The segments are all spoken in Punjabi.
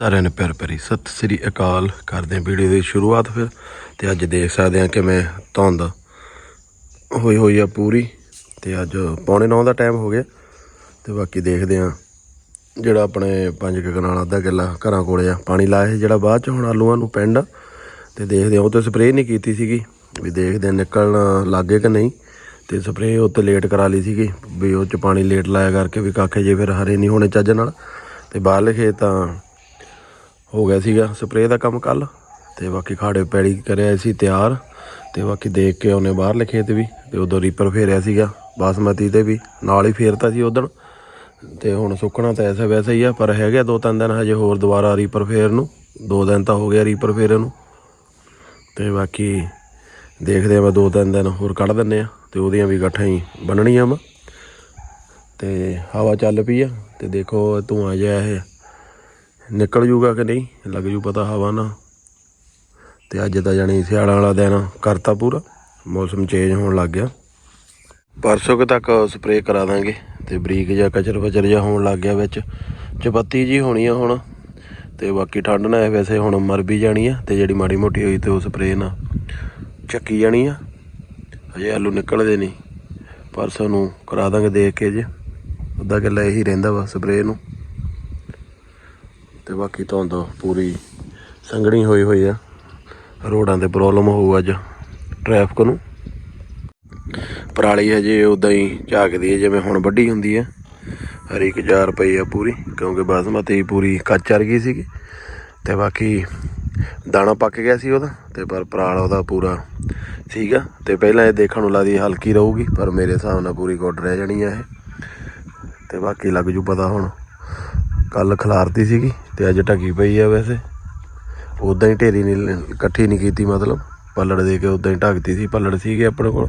ਸਾਰਿਆਂ ਨੂੰ ਪਿਆਰ ਭਰੀ ਸਤਿ ਸ੍ਰੀ ਅਕਾਲ। ਕਰਦੇ ਹਾਂ ਵੀਡੀਓ ਦੀ ਸ਼ੁਰੂਆਤ ਫਿਰ ਤੇ ਅੱਜ ਦੇਖ ਸਕਦੇ ਹਾਂ ਕਿ ਮੈਂ ਧੁੰਦ ਹੋਈ ਹੋਈ ਆ ਪੂਰੀ ਤੇ ਅੱਜ ਪੌਣੇ 9 ਦਾ ਟਾਈਮ ਹੋ ਗਿਆ ਤੇ ਬਾਕੀ ਦੇਖਦੇ ਹਾਂ ਜਿਹੜਾ ਆਪਣੇ 5 ਕਨਾਲ ਅੱਧਾ ਕਿੱਲਾ ਘਰਾਂ ਕੋਲੇ ਆ। ਪਾਣੀ ਲਾਇਆ ਸੀ ਜਿਹੜਾ ਬਾਅਦ ਚ ਹੁਣ ਆਲੂਆਂ ਨੂੰ ਪਿੰਡ ਤੇ ਦੇਖਦੇ ਹਾਂ ਉਹ ਤੇ ਸਪਰੇਅ ਨਹੀਂ ਕੀਤੀ ਸੀਗੀ ਵੀ ਦੇਖਦੇ ਹਾਂ ਨਿਕਲਣ ਲੱਗੇ ਕਿ ਨਹੀਂ ਤੇ ਸਪਰੇਅ ਉੱਤੇ ਲੇਟ ਕਰਾ ਲਈ ਸੀਗੀ ਵੀ ਉਹ ਚ ਪਾਣੀ ਲੇਟ ਲਾਇਆ ਕਰਕੇ ਵੀ ਕਾਕੇ ਜੇ ਫਿਰ ਹਰੇ ਨਹੀਂ ਹੋਣੇ ਚੱਜ ਨਾਲ ਤੇ ਬਾਹਰਲੇ ਖੇਤ ਤਾਂ ਹੋ ਗਿਆ ਸੀਗਾ ਸਪਰੇਅ ਦਾ ਕੰਮ ਕੱਲ ਤੇ ਬਾਕੀ ਖਾੜੇ ਪੈੜੀ ਕਰਿਆ ਸੀ ਤਿਆਰ ਤੇ ਬਾਕੀ ਦੇਖ ਕੇ ਉਹਨੇ ਬਾਹਰਲੇ ਖੇਤ ਵੀ ਤੇ ਉਦੋਂ ਰੀਪਰ ਫੇਰਿਆ ਸੀਗਾ ਬਾਸਮਤੀ ਤੇ ਵੀ ਨਾਲ ਹੀ ਫੇਰਤਾ ਸੀ ਉਦੋਂ। ਤੇ ਹੁਣ ਸੁੱਕਣਾ ਤਾਂ ਐਸਾ ਵੈਸਾ ਹੀ ਆ, ਪਰ ਹੈਗਾ ਦੋ ਤਿੰਨ ਦਿਨ ਹਜੇ ਹੋਰ ਦੁਬਾਰਾ ਰੀਪਰ ਫੇਰ ਨੂੰ। ਦੋ ਦਿਨ ਤਾਂ ਹੋ ਗਿਆ ਰੀਪਰ ਫੇਰਨ ਨੂੰ। ਤੇ ਬਾਕੀ ਦੇਖਦੇ ਆ ਮੈਂ ਦੋ ਤਿੰਨ ਦਿਨ ਹੋਰ ਕੱਢ ਦਿੰਨੇ ਆ ਤੇ ਉਹਦੀਆਂ ਵੀ ਗੱਠਾਂ ਹੀ ਬੰਨਣੀਆਂ ਵਾ। ਤੇ ਹਵਾ ਚੱਲ ਪਈ ਆ ਤੇ ਦੇਖੋ ਧੂਆਂ ਜਿਹਾ ਇਹ ਨਿਕਲ ਜੂਗਾ ਕਿ ਨਹੀਂ, ਲੱਗ ਜੂ ਪਤਾ ਹਵਾ ਨਾ ਤੇ ਅੱਜ ਤਾਂ ਜਾਣੀ ਸਿਆਲਾਂ ਵਾਲਾ ਦਿਨ ਕਰਤਾ ਪੂਰਾ, ਮੌਸਮ ਚੇਂਜ ਹੋਣ ਲੱਗ ਗਿਆ। ਪਰਸੋਂ ਕੁ ਤੱਕ ਸਪਰੇਅ ਕਰਾ ਦਾਂਗੇ, ਤੇ ਬਰੀਕ ਜਿਹਾ ਕਚਰ ਫਚਰ ਜਿਹਾ ਹੋਣ ਲੱਗ ਗਿਆ ਵਿੱਚ। ਚਪੱਤੀ ਜੀ ਹੋਣੀ ਆ ਹੁਣ, ਤੇ ਬਾਕੀ ਠੰਡ ਨਾ ਹੈ ਵੈਸੇ ਹੁਣ ਮਰ ਵੀ ਜਾਣੀ ਆ, ਤੇ ਜਿਹੜੀ ਮਾੜੀ ਮੋਟੀ ਹੋਈ ਤੇ ਉਹ ਸਪਰੇਅ ਨਾ ਚੱਕੀ ਜਾਣੀ ਆ। ਹਜੇ ਆਲੂ ਨਿਕਲਦੇ ਨਹੀਂ, ਪਰਸੋਂ ਨੂੰ ਕਰਾ ਦਾਂਗੇ ਦੇਖ ਕੇ ਜੇ। ਅੱਧਾ ਕਿੱਲਾ ਇਹੀ ਰਹਿੰਦਾ ਵਾ ਸਪਰੇਅ ਨੂੰ। ਤੇ ਬਾਕੀ ਧੁੰਦ ਪੂਰੀ ਸੰਘਣੀ ਹੋਈ ਹੋਈ ਆ। ਰੋਡਾਂ ਤੇ ਪ੍ਰੋਬਲਮ ਹੋਊ ਅੱਜ ਟ੍ਰੈਫਿਕ ਨੂੰ। ਪਰਾਲੀ ਹਜੇ ਉਦਾਂ ਹੀ ਝਾਕਦੀ ਹੈ ਜਿਵੇਂ ਹੁਣ ਵੱਡੀ ਹੁੰਦੀ ਹੈ ਹਰੀ ਇੱਕ ਹਜ਼ਾਰ ਰੁਪਏ ਆ ਪੂਰੀ, ਕਿਉਂਕਿ ਬਾਸਮਤੀ ਪੂਰੀ ਕੱਚ ਚਰ ਗਈ ਸੀਗੀ। ਤੇ ਬਾਕੀ ਦਾਣਾ ਪੱਕ ਗਿਆ ਸੀ ਉਹਦਾ, ਤੇ ਪਰ ਪਰਾਲ ਉਹਦਾ ਪੂਰਾ ਸੀਗਾ। ਤੇ ਪਹਿਲਾਂ ਇਹ ਦੇਖਣ ਨੂੰ ਲੱਗਦੀ ਹਲਕੀ ਰਹੂਗੀ, ਪਰ ਮੇਰੇ ਹਿਸਾਬ ਨਾਲ ਪੂਰੀ ਗੁੱਡ ਰਹਿ ਜਾਣੀ ਆ ਇਹ। ਤੇ ਬਾਕੀ ਲੱਗ ਜੂ ਪਤਾ ਹੁਣ। ਕੱਲ ਖਲਾਰਤੀ ਸੀਗੀ ਤੇ ਅੱਜ ਢੱਕੀ ਪਈ ਆ ਵੈਸੇ। ਉਦਾਂ ਹੀ ਢੇਰੀ ਨਹੀਂ ਇਕੱਠੀ ਨਹੀਂ ਕੀਤੀ ਮਤਲਬ। ਪੱਲੜ ਦੇ ਕੇ ਉਦਾਂ ਹੀ ਢੱਕਤੀ ਸੀ, ਪੱਲੜ ਸੀਗੇ ਆਪਣੇ ਕੋਲ।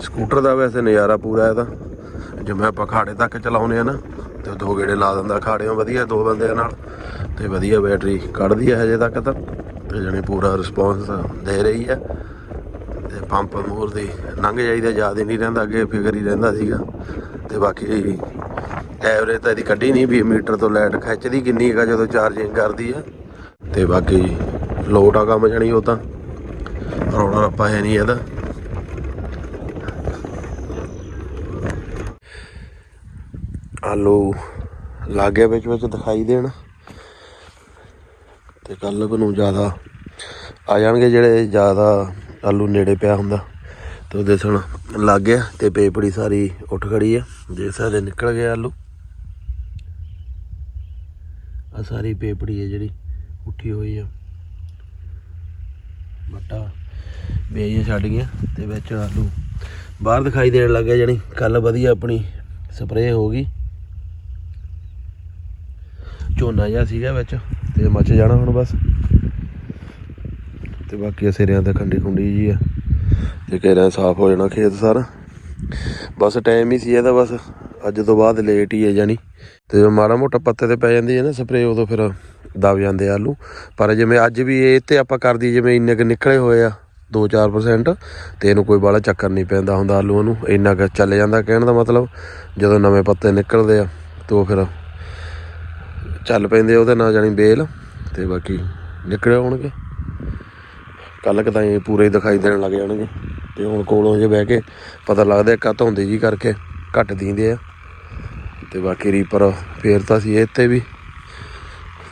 ਸਕੂਟਰ ਦਾ ਵੈਸੇ ਨਜ਼ਾਰਾ ਪੂਰਾ ਇਹਦਾ। ਜਿਵੇਂ ਆਪਾਂ ਖਾੜੇ ਤੱਕ ਚਲਾਉਨੇ ਆ ਨਾ, ਤੇ ਦੋ ਗੇੜੇ ਲਾ ਦਿੰਦਾ ਖਾੜਿਆਂ ਵਧੀਆ ਦੋ ਬੰਦਿਆਂ ਨਾਲ। ਤੇ ਵਧੀਆ ਬੈਟਰੀ ਕੱਢਦੀ ਹੈ ਹਜੇ ਤੱਕ ਤਾਂ। ਤੇ ਜਣੇ ਪੂਰਾ ਰਿਸਪੌਂਸ ਦੇ ਰਹੀ ਹੈ ਤੇ ਪੰਪ ਮੋਰ ਦੀ ਲੰਘ ਜਾਈਦਾ, ਯਾਦ ਹੀ ਨਹੀਂ ਰਹਿੰਦਾ, ਅੱਗੇ ਫਿਕਰ ਹੀ ਰਹਿੰਦਾ ਸੀਗਾ। ਤੇ ਬਾਕੀ ਐਵਰੇਜ ਤਾਂ ਇਹਦੀ ਕੱਢੀ ਨਹੀਂ ਵੀ ਮੀਟਰ ਤੋਂ ਲਾਈਟ ਖਿੱਚਦੀ ਕਿੰਨੀ ਹੈਗਾ ਜਦੋਂ ਚਾਰਜਿੰਗ ਕਰਦੀ ਆ। ਤੇ ਬਾਕੀ ਲੋਟ ਆ ਕੰਮ ਜਾਣੀ ਉਹ ਤਾਂ। ਰੌਲਾ ਰੱਪਾ ਹੈ ਨਹੀਂ ਇਹਦਾ। ਆਲੂ ਲਾਗੇ ਵਿੱਚ ਵਿੱਚ ਦਿਖਾਈ ਦੇਣ। ਤੇ ਕੱਲ੍ਹ ਨੂੰ ਜ਼ਿਆਦਾ ਆ ਜਾਣਗੇ ਜਿਹੜੇ ਜ਼ਿਆਦਾ ਆਲੂ ਨੇੜੇ ਪਿਆ ਹੁੰਦਾ। ਤੇ ਉਹ ਲੱਗ ਗਿਆ ਤੇ ਪੇਪੜੀ ਸਾਰੀ ਉੱਠ ਖੜੀ ਆ। ਜੇ ਸਾਰੇ ਨਿਕਲ ਗਏ ਆਲੂ। ਆ ਸਾਰੀ ਪੇਪੜੀ ਹੈ ਜਿਹੜੀ ਉੱਠੀ ਹੋਈ ਆ। ਮੱਟਾ ਵੇਈਆਂ ਛੱਡ ਗਈਆਂ ਤੇ ਵਿੱਚ ਆਲੂ ਬਾਹਰ ਦਿਖਾਈ ਦੇਣ ਲੱਗ ਗਿਆ ਜਾਣੀ ਕੱਲ ਵਧੀਆ ਆਪਣੀ ਸਪਰੇਅ ਹੋ ਗਈ। ਝੋਨਾ ਜਿਹਾ ਸੀਗਾ ਵਿੱਚ ਤੇ ਮੱਚ ਜਾਣਾ ਹੁਣ ਬਸ। ਤੇ ਬਾਕੀ ਸਿਰਿਆਂ ਤੇ ਖੰਡੀ ਖੁੰਡੀ ਜੀ ਆ। ਤੇ ਕਹਿ ਸਾਫ਼ ਹੋ ਜਾਣਾ ਖੇਤ ਸਾਰਾ। ਬਸ ਟਾਈਮ ਹੀ ਸੀ ਇਹਦਾ ਬਸ। ਅੱਜ ਤੋਂ ਬਾਅਦ ਲੇਟ ਹੀ ਹੈ ਜਾਣੀ। ਤੇ ਜਦੋਂ ਮਾੜਾ ਮੋਟਾ ਪੱਤੇ ਤੇ ਪੈ ਜਾਂਦੀ ਹੈ ਨਾ ਸਪਰੇਅ ਉਦੋਂ ਫਿਰ ਦਬ ਜਾਂਦੇ ਆਲੂ। ਪਰ ਜਿਵੇਂ ਅੱਜ ਵੀ ਇਹ ਤੇ ਆਪਾਂ ਕਰਦੀ ਜਿਵੇਂ ਇੰਨੇ ਕੁ ਨਿਕਲੇ ਹੋਏ ਆ 2-4% ਤੇ ਇਹਨੂੰ ਕੋਈ ਬਾਹਲਾ ਚੱਕਰ ਨਹੀਂ ਪੈਂਦਾ ਹੁੰਦਾ ਆਲੂਆਂ ਨੂੰ। ਇੰਨਾ ਕੁ ਚੱਲ ਜਾਂਦਾ ਕਹਿਣ ਦਾ ਮਤਲਬ, ਜਦੋਂ ਨਵੇਂ ਪੱਤੇ ਨਿਕਲਦੇ ਆ, ਤੇ ਉਹ ਫਿਰ ਚੱਲ ਪੈਂਦੇ ਉਹਦੇ ਨਾਲ ਜਾਣੀ ਬੇਲ, ਤੇ ਬਾਕੀ ਨਿਕਲੇ ਹੋਣਗੇ। ਕੱਲ ਕ ਤਾਂ ਇਹ ਪੂਰੇ ਦਿਖਾਈ ਦੇਣ ਲੱਗ ਜਾਣਗੇ। ਤੇ ਹੁਣ ਕੋਲੋਂ ਜੇ ਬਹਿ ਕੇ ਪਤਾ ਲੱਗਦਾ ਇੱਕ ਹੱਥ ਹੁੰਦੇ ਜੀ ਕਰਕੇ ਘੱਟ ਦੀਂਦੇ ਆ। ਤੇ ਬਾਕੀ ਰੀਪਰ ਫੇਰ ਤਾਂ ਸੀ ਇੱਥੇ ਵੀ।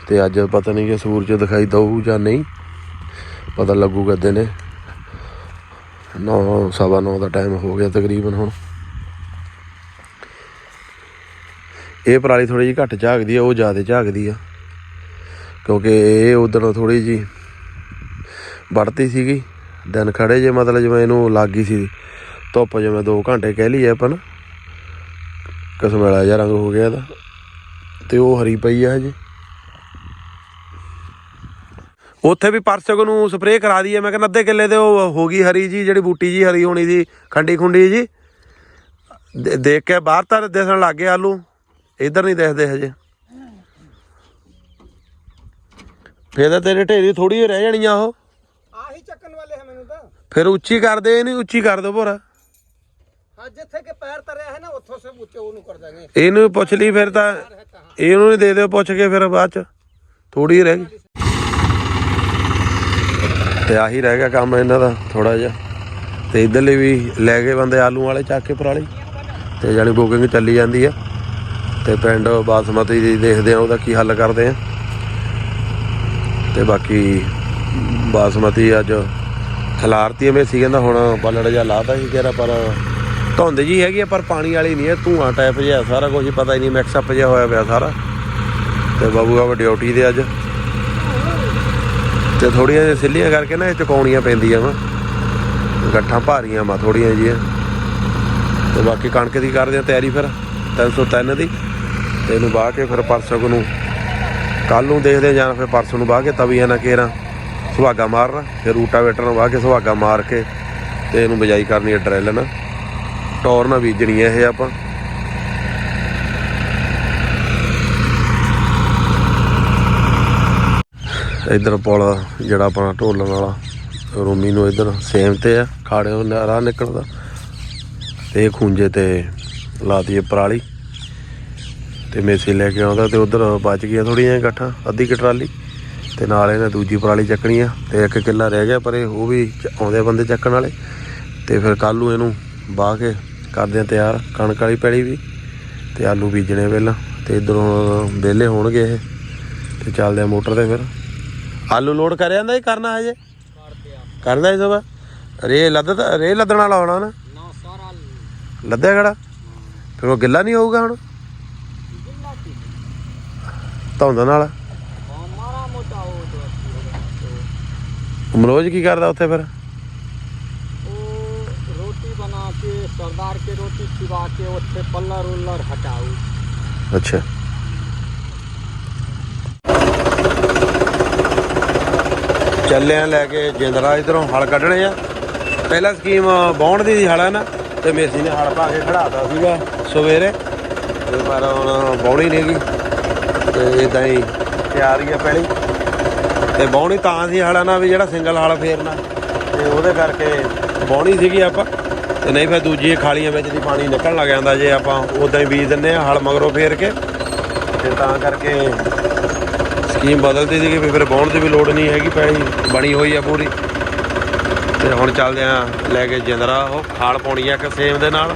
ਤੇ ਅੱਜ ਪਤਾ ਨਹੀਂ ਕਿ ਸੂਰਜ ਦਿਖਾਈ ਦਊ ਜਾਂ ਨਹੀਂ, ਪਤਾ ਲੱਗੂਗਾ ਦਿਨੇ। 9 ਸਵਾ 9 ਦਾ ਟਾਈਮ ਹੋ ਗਿਆ ਤਕਰੀਬਨ ਹੁਣ। ਇਹ ਪਰਾਲੀ ਥੋੜੀ ਜਿਹੀ ਘੱਟ ਝਾਕਦੀ ਆ, ਉਹ ਜ਼ਿਆਦਾ ਝਾਕਦੀ ਆ। ਕਿਉਂਕਿ ਇਹ ਉਦੋਂ ਥੋੜੀ ਜੀ ਵੜਤੀ ਸੀਗੀ। ਦਿਨ ਖੜੇ ਜੇ ਮਤਲਬ ਜਿਵੇਂ ਇਹਨੂੰ ਲੱਗ ਗਈ ਸੀ। ਧੁੱਪ ਜਿਵੇਂ 2 ਘੰਟੇ ਕਹਿ ਲਈਏ ਆਪਾਂ ਨਾ। ਕਸਮੇਲਾ ਜਿਹਾ ਰੰਗ ਹੋ ਗਿਆ ਇਹਦਾ। ਤੇ ਉਹ ਹਰੀ ਪਈ ਆ ਹਜੇ। ਉੱਥੇ ਵੀ ਪਰਸੋਂ ਨੂੰ ਸਪਰੇਅ ਕਰਾ ਦਈਏ। ਮੈਂ ਕਹਿੰਦਾ ਅੱਧੇ ਕਿੱਲੇ ਤੇ ਉਹ ਹੋ ਗਈ ਹਰੀ ਜੀ, ਜਿਹੜੀ ਬੂਟੀ ਜੀ ਹਰੀ ਹੋਣੀ ਸੀ, ਖੰਡੀ ਖੁੰਡੀ ਜੀ। ਦੇ- ਦੇਖ ਕੇ ਬਾਹਰ ਤਾਂ ਦਿਸਣ ਲੱਗ ਗਏ ਆਲੂ। ਇਧਰ ਨਹੀਂ ਦਿਖਦੇ ਹਜੇ। ਫੇਰ ਤਾਂ ਤੇਰੇ ਢੇਰੀ ਥੋੜੀ ਜਿਹੀ ਰਹਿ ਜਾਣੀ ਆ ਉਹ ਆਹੀ ਚੱਕਣ ਵਾਲੇ ਹੈ ਮੈਨੂੰ ਤਾਂ ਫਿਰ ਉੱਚੀ ਕਰ ਦੇ ਨਹੀਂ ਉੱਚੀ ਕਰ ਦੋ ਭੋਰਾ। ਹਾਂ ਜਿੱਥੇ ਕਿ ਪੈਰ ਤਰਿਆ ਹੈ ਨਾ ਉੱਥੋਂ ਸੇ ਉੱਤੇ ਉਹਨੂੰ ਕਰ ਦਾਂਗੇ। ਇਹਨੂੰ ਪੁੱਛ ਲਈ ਫਿਰ ਤਾਂ ਇਹਨੂੰ ਨਹੀਂ ਦੇ ਦਿਓ ਪੁੱਛ ਕੇ ਫਿਰ ਬਾਅਦ ਚ। ਥੋੜੀ ਰਹਿ ਗਈ। ਤੇ ਆਹੀ ਰਹਿ ਗਿਆ ਕੰਮ ਇਹਨਾਂ ਦਾ ਥੋੜਾ ਜਿਹਾ। ਤੇ ਇਧਰਲੇ ਵੀ ਲੈ ਗਏ ਬੰਦੇ ਆਲੂ ਵਾਲੇ ਚੱਕ ਕੇ ਪਰਾਲੀ। ਤੇ ਜਾਨੀ ਬੁਕਿੰਗ ਚੱਲੀ ਜਾਂਦੀ ਆ। ਤੇ ਪਿੰਡ ਬਾਸਮਤੀ ਦੀ ਦੇਖਦੇ ਆ ਉਹਦਾ ਕੀ ਹੱਲ ਕਰਦੇ ਆ। ਤੇ ਬਾਕੀ ਬਾਸਮਤੀ ਅੱਜ ਖਲਾਰਤੀ ਐਵੇਂ ਸੀ, ਕਹਿੰਦਾ ਹੁਣ ਪਲੜ ਜਾ ਲਾਤਾ ਸੀ ਕਿਹੜਾ, ਪਰ ਧੁੰਦ ਜੀ ਹੈਗੀ ਆ, ਪਰ ਪਾਣੀ ਵਾਲੀ ਨਹੀਂ ਹੈ, ਧੂਆਂ ਟਾਈਪ ਜਿਹਾ ਸਾਰਾ ਕੁਝ ਪਤਾ ਹੀ ਨਹੀਂ ਮਿਕਸ ਅਪ ਜਿਹਾ ਹੋਇਆ ਪਿਆ ਸਾਰਾ। ਤੇ ਬਾਬੂ ਆ ਡਿਊਟੀ ਦੇ ਅੱਜ। ਤੇ ਥੋੜੀਆਂ ਜਿਹੀਆਂ ਸਿੱਲੀਆਂ ਕਰਕੇ ਨਾ ਇਹ ਚੁਕਾਉਣੀਆਂ ਪੈਂਦੀਆਂ ਵਾ। ਗੱਠਾਂ ਭਾਰੀਆਂ ਵਾ ਥੋੜੀਆਂ ਜਿਹੀਆਂ। ਤੇ ਬਾਕੀ ਕਣਕ ਦੀ ਕਰਦੇ ਆ ਤਿਆਰੀ ਫਿਰ 303 ਦੀ। ਤੇ ਇਹਨੂੰ ਬਾਹ ਕੇ ਫਿਰ ਪਰਸੋਂ ਨੂੰ ਕੱਲ ਨੂੰ ਦੇਖਦੇ ਆ ਜਾਂ ਫਿਰ ਪਰਸੋਂ ਨੂੰ ਬਾਹ ਕੇ ਤਵੀਆਂ ਨਾ ਕੇਰਾਂ। ਸੁਹਾਗਾ ਮਾਰਨਾ, ਫਿਰ ਰੂਟਾਵੇਟਰ ਨੂੰ ਵਾਹ ਕੇ ਸੁਹਾਗਾ ਮਾਰ ਕੇ ਤੇ ਇਹਨੂੰ ਬਜਾਈ ਕਰਨੀ ਹੈ ਡਰਿੱਲ ਨਾਲ ਟੌਰ ਨਾਲ ਬੀਜਣੀ ਹੈ ਇਹ ਆਪਾਂ। ਇਧਰ ਪੁਲ, ਜਿਹੜਾ ਆਪਣਾ ਢੋਲਣ ਵਾਲਾ, ਰੋਮੀ ਨੂੰ ਇਧਰ ਸੇਮ ਤੇ ਆ ਖਾੜੇ ਨਾਲ ਰਾਹ ਨਿਕਲਦਾ। ਤੇ ਇਹ ਖੁੰਝੇ ਤੇ ਲਾਤੀ ਪਰਾਲੀ। ਤੇ ਮੇਸੇ ਲੈ ਕੇ ਆਉਂਦਾ ਤੇ ਉਧਰ ਬਚ ਗਈਆਂ ਥੋੜੀਆਂ ਗੱਠਾਂ, ਅੱਧੀ ਕੁ ਟਰਾਲੀ। ਤੇ ਨਾਲ ਇਹਨੇ ਦੂਜੀ ਪਰਾਲੀ ਚੱਕਣੀ ਆ ਤੇ ਇੱਕ ਕਿੱਲਾ ਰਹਿ ਗਿਆ ਪਰ ਇਹ ਉਹ ਵੀ ਆਉਂਦੇ ਬੰਦੇ ਚੱਕਣ ਵਾਲੇ। ਤੇ ਫਿਰ ਕੱਲ ਨੂੰ ਇਹਨੂੰ ਬਾਹ ਕੇ ਕਰਦੇ ਆ ਤਿਆਰ ਕਣਕ ਵਾਲੀ ਪੈਲੀ ਵੀ ਤੇ ਆਲੂ ਬੀਜਣੇ ਪਹਿਲਾਂ ਤੇ ਇਧਰੋਂ ਵਿਹਲੇ ਹੋਣਗੇ ਇਹ ਤੇ ਚੱਲਦੇ ਆ ਮੋਟਰ ਤੇ ਫਿਰ। ਆਲੂ ਲੋਡ ਕਰ ਜਾਂਦਾ ਇਹ ਕਰਨਾ ਹਜੇ? ਕਰਦਾ ਇਹ ਸਭ ਰੇ ਲੱਦ ਰੇ ਲੱਦਣ ਵਾਲਾ ਹੋਣਾ ਨਾ? ਲੱਦਿਆ ਕਿਹੜਾ? ਫਿਰ ਉਹ ਗਿੱਲਾ ਨਹੀਂ ਹੋਊਗਾ ਹੁਣ? ਧੁੰਦ ਨਾਲ ਮਾਰਾ ਮੋਟਾ ਹੋ ਮਨੋਜ ਕੀ ਕਰਦਾ ਉੱਥੇ ਫਿਰ? ਉਹ ਰੋਟੀ ਬਣਾ ਕੇ ਰੋਟੀ ਉੱਥੇ ਪੱਲਰ ਉੱਲਰ ਹਟਾਉ ਅੱਛਾ। ਚੱਲੇ ਆ ਲੈ ਕੇ ਜਿੰਦਰਾ ਇਧਰੋਂ ਹਲ ਕੱਢਣੇ ਆ। ਪਹਿਲਾ ਸਕੀਮ ਬੌਣ ਦੀ ਹਲ ਹੈ ਨਾ ਤੇ ਮੇਸੀ ਨੇ ਹਲ ਪਾ ਕੇ ਖੜਾਤਾ ਸੀਗਾ ਸਵੇਰੇ। ਤੇ ਪਰ ਹੁਣ ਬੌਣੀ ਨਹੀਂ ਗਈ ਤੇ ਇਦਾਂ ਹੀ ਤਿਆਰੀ ਆ ਪਹਿਲੀ। ਤੇ ਬਾਉਣੀ ਤਾਂ ਸੀ ਹਲਾ ਨਾ ਵੀ ਜਿਹੜਾ ਸਿੰਗਲ ਹਲ ਫੇਰਨਾ। ਤੇ ਉਹਦੇ ਕਰਕੇ ਬਾਉਣੀ ਸੀਗੀ ਆਪਾਂ। ਤੇ ਨਹੀਂ ਫਿਰ ਦੂਜੀ ਖਾਲੀਆਂ ਵਿੱਚ ਦੀ ਪਾਣੀ ਨਿਕਲਣ ਲੱਗ ਜਾਂਦਾ ਜੇ ਆਪਾਂ ਉਦਾਂ ਹੀ ਬੀਜ ਦਿੰਨੇ ਆ ਹਲ ਮਗਰੋਂ ਫੇਰ ਕੇ। ਤੇ ਤਾਂ ਕਰਕੇ ਸਕੀਮ ਬਦਲਦੀ ਸੀਗੀ ਵੀ ਫਿਰ ਬਾਉਣ ਦੀ ਵੀ ਲੋੜ ਨਹੀਂ ਹੈਗੀ ਪੈਣੀ ਬਣੀ ਹੋਈ ਆ ਪੂਰੀ। ਤੇ ਹੁਣ ਚੱਲਦੇ ਆ ਲੈ ਕੇ ਜਿੰਦਰਾ ਉਹ ਖਾਲ ਪਾਉਣੀ ਆ ਇੱਕ ਸੇਮ ਦੇ ਨਾਲ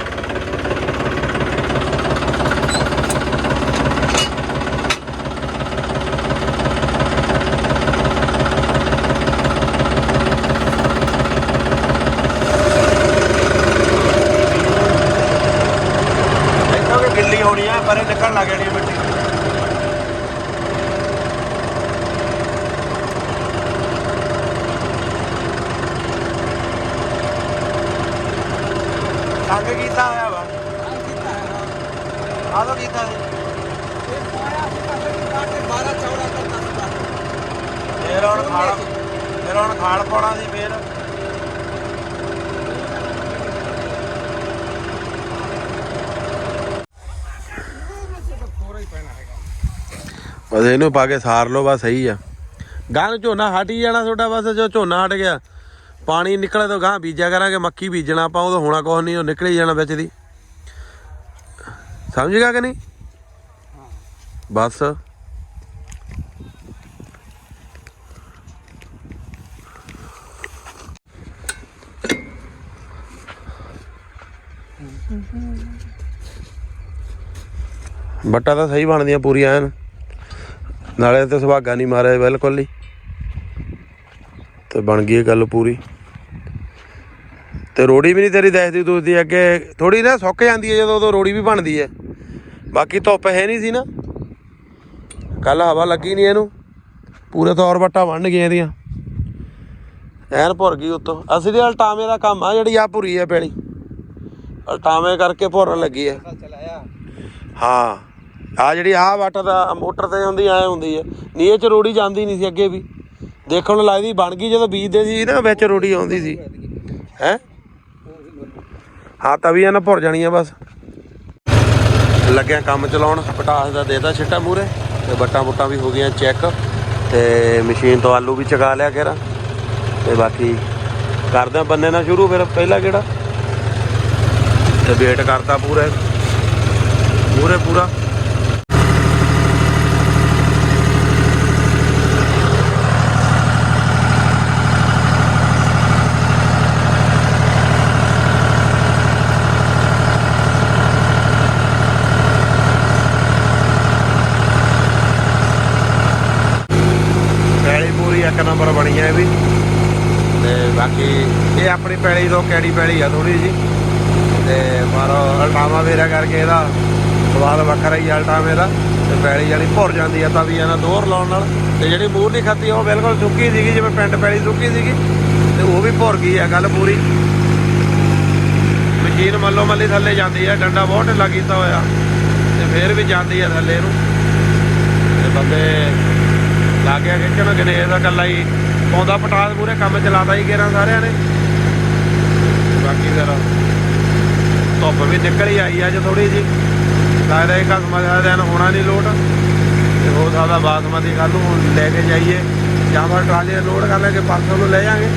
ਦੇਖੋ ਕਿ ਗਿੱਲੀ ਹੋਣੀ ਆ ਪਰ ਇਹ ਨਿਕਲਣ ਲੱਗ ਜਾਣੀ ਆ ਮਿੱਟੀ ਤੰਗ ਕੀਤਾ ਹੋਇਆ ਵਾ। ਆਦੋ ਕੀਤਾ ਜੀ। ਫੇਰ ਹੁਣ ਖਾਲ ਫੇਰ ਹੁਣ ਖਾਲ ਪਾਉਣਾ ਸੀ ਫੇਰ। ਬਸ ਇਹਨੂੰ ਪਾ ਕੇ ਸਾਰ ਲਓ, ਬਸ ਸਹੀ ਆ। ਗਾਂ ਝੋਨਾ ਹਟ ਹੀ ਜਾਣਾ ਤੁਹਾਡਾ, ਬਸ ਜੋ ਝੋਨਾ ਹਟ ਗਿਆ। ਪਾਣੀ ਨਿਕਲੇ ਤਾਂ ਗਾਂ ਬੀਜਿਆ ਕਰਾਂਗੇ, ਮੱਕੀ ਬੀਜਣਾ ਆਪਾਂ, ਉਹ ਤਾਂ ਹੋਣਾ ਕੁਛ ਨਹੀਂ, ਉਹ ਨਿਕਲ ਜਾਣਾ ਵਿੱਚ ਦੀ। ਸਮਝ ਗਿਆ ਕਿ ਨਹੀਂ? ਬਸ। ਬੱਟਾ ਤਾਂ ਸਹੀ ਬਣਦੀਆਂ ਪੂਰੀਆਂ ਐਨ। ਨਾਲੇ ਤੇ ਸੁਭਾਗਾ ਨਹੀਂ ਮਾਰਿਆ ਬਿਲਕੁਲ ਹੀ। ਤੇ ਬਣ ਗਈ ਗੱਲ ਪੂਰੀ। ਤੇ ਰੋੜੀ ਵੀ ਨਹੀਂ ਤੇਰੀ ਦੇਖਦੀ ਦੂਸਦੀ ਅੱਗੇ। ਥੋੜੀ ਨਾ ਸੁੱਕ ਜਾਂਦੀ ਹੈ ਜਦੋਂ ਉਦੋਂ ਰੋੜੀ ਵੀ ਬਣਦੀ ਹੈ। ਬਾਕੀ ਧੁੱਪ ਹੈ ਨਹੀਂ ਸੀ ਨਾ। ਕੱਲ ਹਵਾ ਲੱਗੀ ਨਹੀਂ ਇਹਨੂੰ। ਪੂਰੇ ਤੌਰ ਵੱਟਾ ਵੰਡ ਗਏ ਇਹਦੀਆਂ। ਐਨ ਭੁਰ ਗਈ ਉੱਤੋਂ। ਅਸੀਂ ਦੇ ਅਲਟਾਵੇਂ ਦਾ ਕੰਮ ਆ, ਜਿਹੜੀ ਆ ਭੁਰੀ ਹੈ ਪੈਣੀ ਅਲਟਾਵੇਂ ਕਰਕੇ ਭੁਰਨ ਲੱਗੀ ਹੈ। ਹਾਂ ਆ ਜਿਹੜੀ ਆ ਵਾਟਰ ਦਾ ਮੋਟਰ ਤੇ ਹੁੰਦੀ, ਐ ਹੁੰਦੀ ਐ ਨੀਏ ਚ ਰੋੜੀ ਜਾਂਦੀ ਨਹੀਂ ਸੀ ਅੱਗੇ ਵੀ। ਦੇਖਣ ਨੂੰ ਲੱਗਦੀ ਬਣ ਗਈ, ਜਦੋਂ ਬੀਜਦੇ ਸੀ ਨਾ, ਵਿੱਚ ਰੋੜੀ ਆਉਂਦੀ ਸੀ। ਹੈ? ਹਾਂ ਤਵੀਆਂ ਨਾ ਭੁਰ ਜਾਣੀਆਂ ਬਸ। ਲੱਗਿਆ ਕੰਮ ਚਲਾਉਣ, ਪਟਾਸ ਦਾ ਦੇਤਾ ਛਿੱਟਾ ਮੂਰੇ ਤੇ ਬੱਟਾਂ ਬੁੱਟਾਂ ਵੀ ਹੋ ਗਈਆਂ ਚੈੱਕ ਤੇ ਮਸ਼ੀਨ ਤੋਂ ਆਲੂ ਵੀ ਚਗਾ ਲਿਆ ਕੇਰਾ ਤੇ ਬਾਕੀ ਕਰਦੇ ਬੰਨੇ ਨਾਲ ਸ਼ੁਰੂ ਫਿਰ ਪਹਿਲਾ ਕਿਹੜਾ ਤੇ ਵੇਟ ਕਰਤਾ ਪੂਰੇ। ਪੂਰੇ ਪੂਰਾ ਪੈਲੀ ਪੂਰੀ ਇੱਕ ਨੰਬਰ ਬਣੀ ਹੈ ਇਹ ਵੀ ਤੇ ਬਾਕੀ ਇਹ ਆਪਣੀ ਪੈਲੀ ਤੋਂ ਕੈੜੀ ਪੈਲੀ ਆ ਥੋੜੀ ਜੀ ਤੇ ਪਰ ਅਲਟਾਵਾ ਵੇਰਾ ਕਰਕੇ ਇਹਦਾ ਸਵਾਦ ਵੱਖਰਾ ਹੀ ਅਲਟਾਵੇ ਦਾ। ਤੇ ਪੈਲੀ ਜਿਹੜੀ ਭੁਰ ਜਾਂਦੀ ਆ ਤਾਂ ਵੀ ਇਹਨਾਂ ਦੋਹਰ ਲਾਉਣ ਨਾਲ। ਤੇ ਜਿਹੜੀ ਮੂਰਲੀ ਖੱਤੀ, ਉਹ ਬਿਲਕੁਲ ਸੁੱਕੀ ਸੀਗੀ, ਜਿਵੇਂ ਪਿੰਡ ਪੈਲੀ ਸੁੱਕੀ ਸੀਗੀ। ਤੇ ਉਹ ਵੀ ਭੁਰ ਗਈ ਆ ਗੱਲ ਪੂਰੀ। ਮਸ਼ੀਨ ਮੱਲੋ ਮੱਲੀ ਥੱਲੇ ਜਾਂਦੀ ਆ, ਡੰਡਾ ਬਹੁਤ ਢਿੱਲਾ ਕੀਤਾ ਹੋਇਆ। ਤੇ ਫੇਰ ਵੀ ਜਾਂਦੀ ਆ ਥੱਲੇ ਨੂੰ। ਤੇ ਬੰਦੇ ਲੱਗ ਗਿਆ ਖਿੱਚਣ ਗਣੇਸ਼ ਦਾ ਕੱਲਾ ਹੀ ਪਾਉਂਦਾ ਪਟਾਸ ਪੂਰੇ ਕੰਮ ਚਲਾਦਾ ਹੀ ਗੇਰਾਂ ਸਾਰਿਆਂ ਨੇ। ਬਾਕੀ ਫਿਰ ਧੁੱਪ ਵੀ ਨਿਕਲ ਹੀ ਆਈ ਅੱਜ ਥੋੜੀ ਜੀ ਲੱਗਦਾ ਇਹ ਕਸਮਾ ਦਾ ਦਿਨ ਹੋਣਾ ਨਹੀਂ ਲੋਟ। ਤੇ ਹੋ ਸਕਦਾ ਬਾਸਮਤੀ ਕੱਲ ਨੂੰ ਲੈ ਕੇ ਜਾਈਏ। ਜਾਂ ਫਿਰ ਟਰਾਲੀ ਲੋਡ ਕਰ ਲੈ ਕੇ ਪਰਸੋਂ ਨੂੰ ਲੈ ਜਾਾਂਗੇ।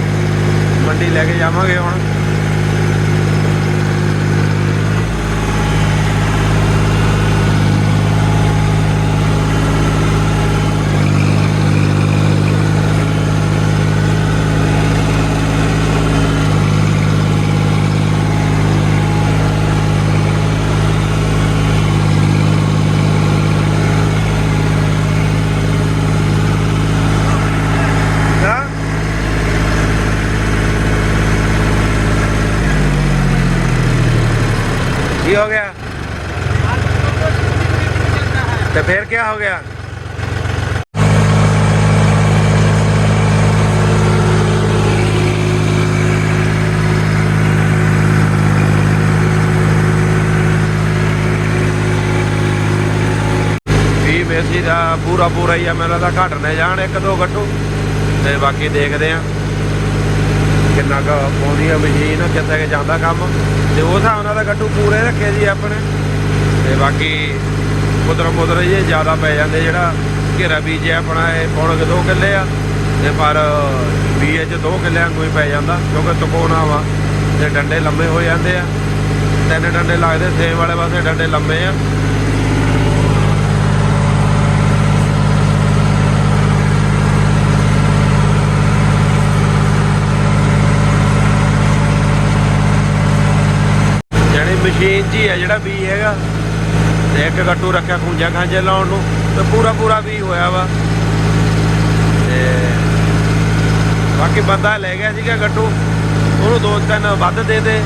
ਮੰਡੀ ਲੈ ਕੇ ਜਾਵਾਂਗੇ ਹੁਣ ਹਾਂ ਕੀ ਹੋ ਗਿਆ। ਤੇ ਫਿਰ ਕੀ ਹੋ ਗਿਆ? ਵੀ ਮੇਸੀ ਦਾ ਪੂਰਾ ਪੂਰਾ ਹੀ ਆ, ਮੈਨੂੰ ਤਾਂ ਘਟ ਜਾਣ, ਇੱਕ ਦੋ ਗੱਟੂ ਤੇ ਬਾਕੀ ਦੇਖਦੇ ਆ। ਕਿੰਨਾ ਕੁ ਪਾਉਂਦੀ ਆ ਮਸ਼ੀਨ ਕਿੱਥੇ ਕਿ ਜਾਂਦਾ ਕੰਮ। ਤੇ ਉਹ ਹਿਸਾਬ ਨਾਲ ਤਾਂ ਗੱਟੂ ਪੂਰੇ ਰੱਖੇ ਜੀ ਆਪਣੇ। ਤੇ ਬਾਕੀ ਕੁਦਰ ਕੁਦਰ ਜੇ ਜ਼ਿਆਦਾ ਪੈ ਜਾਂਦੇ ਜਿਹੜਾ ਘੇਰਾ ਬੀਜ ਹੈ ਆਪਣਾ, ਇਹ ਪੌਣ ਕੁ ਦੋ ਕਿੱਲੇ ਆ। ਤੇ ਪਰ ਬੀਜ ਚ ਦੋ ਕਿੱਲਿਆਂ ਕੋਈ ਪੈ ਜਾਂਦਾ, ਕਿਉਂਕਿ ਤਕੋਣਾ ਵਾ ਤੇ ਡੰਡੇ ਲੰਮੇ ਹੋ ਜਾਂਦੇ ਆ। ਤਿੰਨ ਡੰਡੇ ਲੱਗਦੇ, ਸੇਮ ਵਾਲੇ ਪਾਸੇ ਡੰਡੇ ਲੰਮੇ ਆ। ਜਾਣੀ ਇੰਚ ਹੀ ਹੈ ਜਿਹੜਾ ਬੀ ਹੈਗਾ। ਤੇ ਇੱਕ ਗੱਟੂ ਰੱਖਿਆ ਖੂੰਜਾ ਖਾਂਜੇ ਲਾਉਣ ਨੂੰ, ਤੇ ਪੂਰਾ ਪੂਰਾ ਵੀ ਹੋਇਆ ਵਾ। ਤੇ ਬਾਕੀ ਬੰਦਾ ਲੈ ਗਿਆ ਸੀਗਾ ਗੱਟੂ, ਉਹਨੂੰ ਦੋ ਤਿੰਨ ਵੱਧ ਦੇ ਦੇ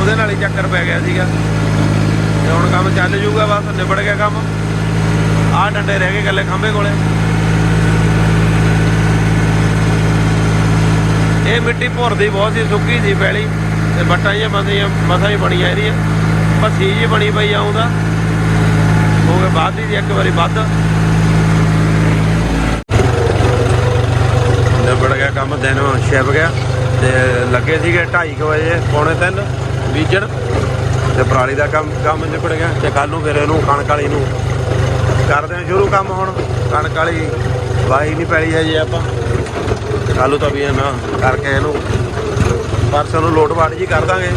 ਉਹਦੇ ਨਾਲ ਹੀ ਚੱਕਰ ਪੈ ਗਿਆ ਸੀਗਾ। ਤੇ ਹੁਣ ਕੰਮ ਚੱਲ ਜੂਗਾ, ਬਸ ਨਿਬੜ ਗਿਆ ਕੰਮ। ਆਹ ਡੰਡੇ ਰਹਿ ਗਏ ਇਕੱਲੇ ਖੰਭੇ ਕੋਲੇ। ਇਹ ਮਿੱਟੀ ਭੁਰਦੀ ਬਹੁਤ ਸੀ, ਸੁੱਕੀ ਸੀ ਪਹਿਲੀ ਤੇ ਬੱਟਾਂ ਜਿਹੀਆਂ ਬੰਦੀਆਂ ਮਸਾਂ ਹੀ ਬਣੀਆਂ ਹੈ ਭੱਸੀ ਜੀ ਬਣੀ ਪਈ ਆਉਂਦਾ ਹੋ ਗਿਆ ਬਾਅਦ ਦੀ, ਇੱਕ ਵਾਰੀ ਵੱਧ। ਨਿਬੜ ਗਿਆ ਕੰਮ, ਦਿਨ ਛਿਪ ਗਿਆ। ਤੇ ਲੱਗੇ ਸੀਗੇ 2:30 ਵਜੇ, ਪੌਣੇ 3 ਬੀਜਣ। ਤੇ ਪਰਾਲੀ ਦਾ ਕੰਮ ਕੰਮ ਨਿਬੜ ਗਿਆ। ਤੇ ਕੱਲ ਨੂੰ ਫਿਰ ਇਹਨੂੰ ਕਣਕ ਵਾਲੀ ਨੂੰ ਕਰਦੇ ਹਾਂ ਸ਼ੁਰੂ ਕੰਮ ਹੁਣ। ਕਣਕ ਵਾਲੀ ਵਾਹੀ ਨਹੀਂ ਪੈਲੀ ਹੈ ਜੀ ਆਪਾਂ। ਕੱਲ ਨੂੰ ਤਾਂ ਵੀ ਇਹ ਨਾ ਕਰਕੇ ਇਹਨੂੰ ਪਰਸੋਂ ਨੂੰ ਲੋਟ ਵਾਟ ਜੀ ਕਰ ਦਾਂਗੇ।